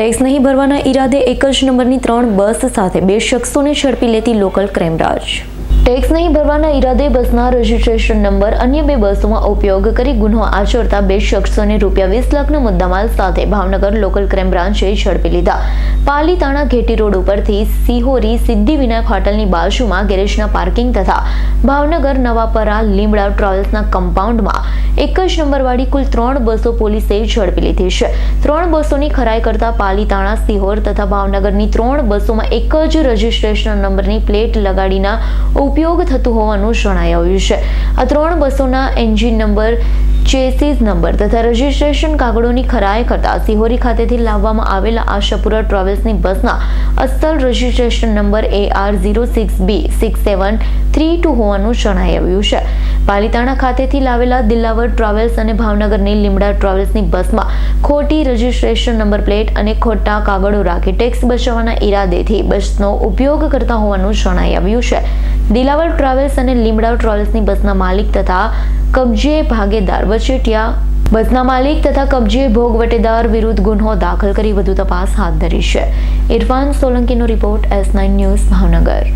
Tax નહીં ભરવાના ઈરાદે એક જ નંબરની ત્રણ બસ સાથે બે શખ્સોને ઝડપી લેતી લોકલ ક્રાઇમબ્રાન્ચ ટેક્સ નહીં ભરવાના ઈરાદે બસના રજીસ્ટ્રેશન નંબર અન્ય બે બસોમાં ઉપયોગ કરી ગુનો આચરતા બે શખ્સોને રૂપિયા વીસ લાખના મુદ્દામાલ સાથે ભાવનગર લોકલ ક્રાઇમ બ્રાન્ચે ઝડપી લીધા. પાલીતાણા ઘેટી રોડ ઉપરથી સિહોરી સિદ્ધિવિનાયક હોટલની બાજુમાં ગેરેજના પાર્કિંગ તથા ભાવનગર નવાપરા લીમડા ટ્રાવેલ્સના કમ્પાઉન્ડમાં એક જ નંબરવાળી કુલ ત્રણ બસો પોલીસે ઝડપી લીધી છે. ત્રણ બસોની ખરાઈ કરતા પાલીતાણા, સિહોર તથા ભાવનગરની ત્રણ બસોમાં એક જ રજીસ્ટ્રેશન નંબરની પ્લેટ લગાડીના ઉપયોગ થતું હોવાનું જણાઈ આવ્યું છે. આ ત્રણ બસોના એન્જિન નંબર ચેસીસ નંબર તથા રજીસ્ટ્રેશન કાગળોની ખરાઈ કરતા સિહોરી ખાતેથી લાવવામાં આવેલા આશાપુરા ટ્રાવેલ્સની બસના અસલ registration number A R zero six B six seven three two હોવાનું જણાઈ આવ્યું છે. પાલિતાણા ખાતેથી લાવેલા દિલ્લાવર ટ્રાવેલ્સ અને ભાવનગરની લીમડા ટ્રાવેલ્સની બસમાં ખોટી રજીસ્ટ્રેશન નંબર પ્લેટ અને ખોટા કાગળો રાખી ટેક્સ બચાવવાના ઈરાદેથી બસનો ઉપયોગ કરતા હોવાનું જણાઈ આવ્યું છે. દિલાવર ટ્રાવેલ્સ અને લીમડા ટ્રાવેલ્સની બસના માલિક તથા કબજે ભાગીદાર વચેટિયા. બસના માલિક તથા કબજે ભોગ વટેદાર વિરુદ્ધ ગુનો દાખલ કરી વધુ તપાસ હાથ ધરી છે. Irfan સોલંકીનો report S nine news Bhavnagar.